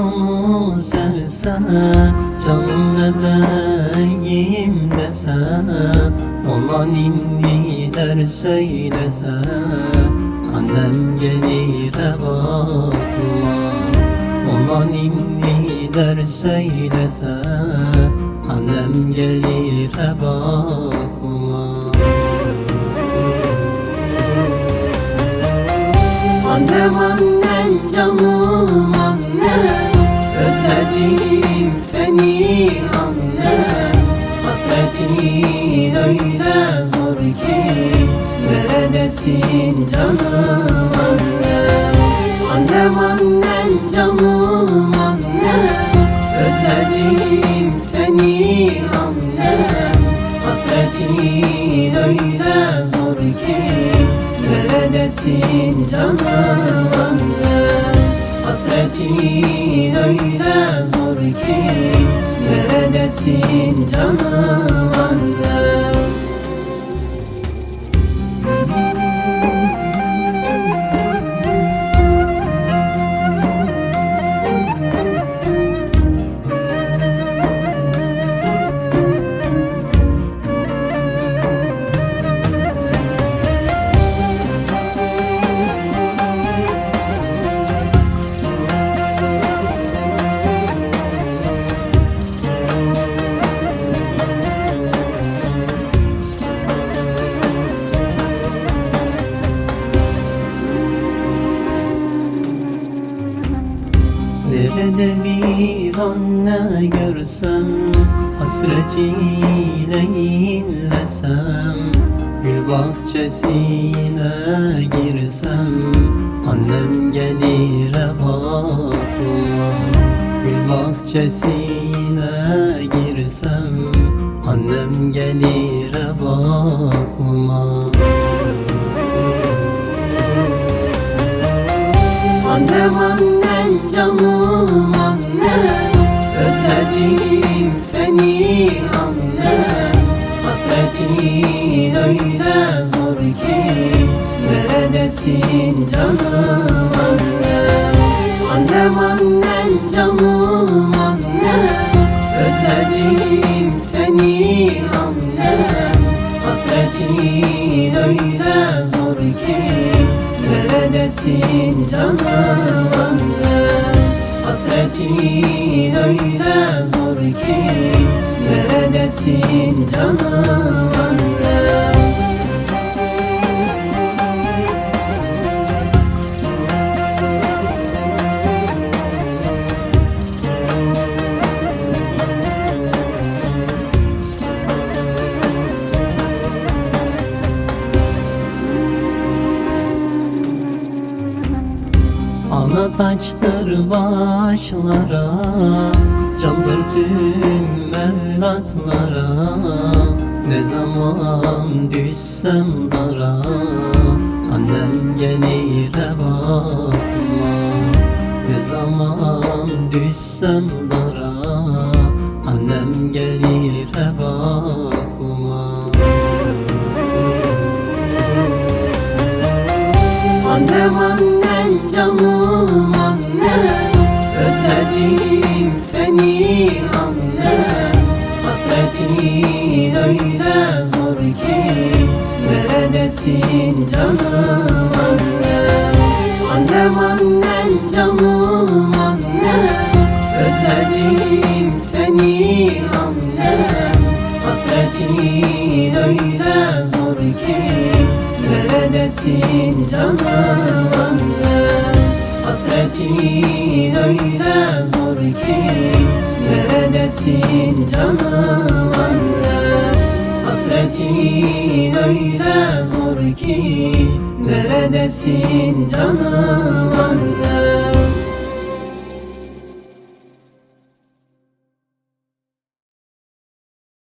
De yavrusunu sevse Canım bebeğim dese Ona ninniler söylese Annem gelir bakma. Ona ninniler söylese Annem gelir bakma. Annem annem canım annem Neredesin canım annem. Annem annem canım annem. Özledim seni annem. Hasretin öyle zor ki. Neredesin canım annem? Hasretin öyle zor ki. Neredesin canım Nerede bir anne görsem Hasretiyle inlesem Gül bahçesine girsem Annem gelir bakma Gül bahçesine girsem Annem gelir bakma Annem annem canım annem Özledim seni annem. Hasretin öyle zor ki Neredesin canım Hasretin öyle zor ki Neredesin canım taçtır başlara Candır tüm evlatlara. Ne zaman düşsem dara Annem gelir bakma. Ne zaman düşsem dara Annem gelir bakma Neredesin canım annem. Annem annem canım annem. Özledim seni annem. Hasretin öyle zor ki. Neredesin canım annem? Hasretin öyle zor ki. Neredesin canım Hasretin öyle zor ki Neredesin canım annem